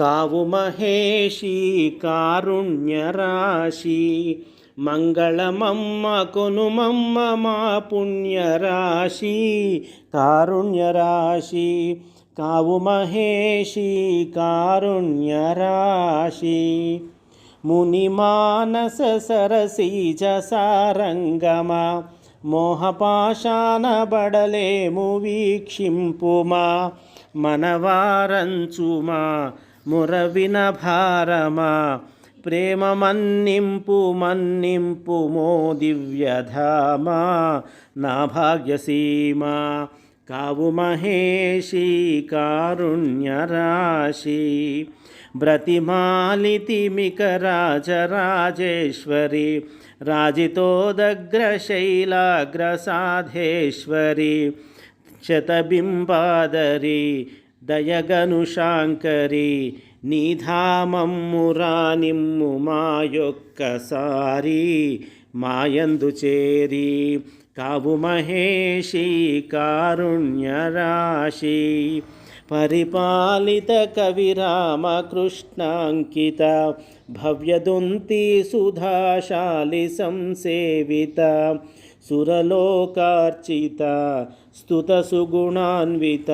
కావు మహేషి కారుణ్యరాశి మంగళమమ్మ కొనుమమ్మ మా పుణ్యరాశి కారుణ్యరాశి కావు మహేషి కారుణ్యరాశి. మునిమానస సరసీజ సారంగమా మోహపాషాన బడలేము వీక్షింపుమా మనవారంచుమా మురవిన భారమా ప్రేమ మన్నింపు మన్నింపు మో దివ్యధామా నా భాగ్యసీమా. కావు మహేషి కారుణ్యరాశి బ్రతిమాలితిమిక రాజరాజేశ్వరి రాజితోదగ్రశైలాగ్రసాధేశ్వరి శతబింబాదరి దయగను దయగనుశాంకరి నీధామమ్మురానిమ్ము మా యొక్కసారి మాయందు చేరి కావు మహేషి కారుణ్యరాశి పరిపాలిత కవిరామకృష్ణాంకిత భవ్యదుంతి సుధాశాలి సంసేవిత సురలోకార్చిత స్తుత సుగుణాన్విత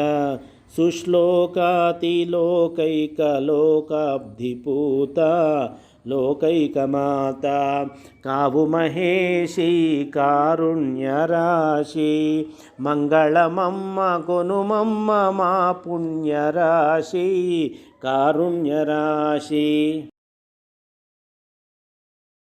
సుశ్లోకాతిలోకైకలోకాబ్ధిపూత లోకైకమాత. కావు మహేషి కారుణ్యరాశి మంగళమమ్మ కొనుమమ్మ మా పుణ్యరాశి కారుణ్యరాశి.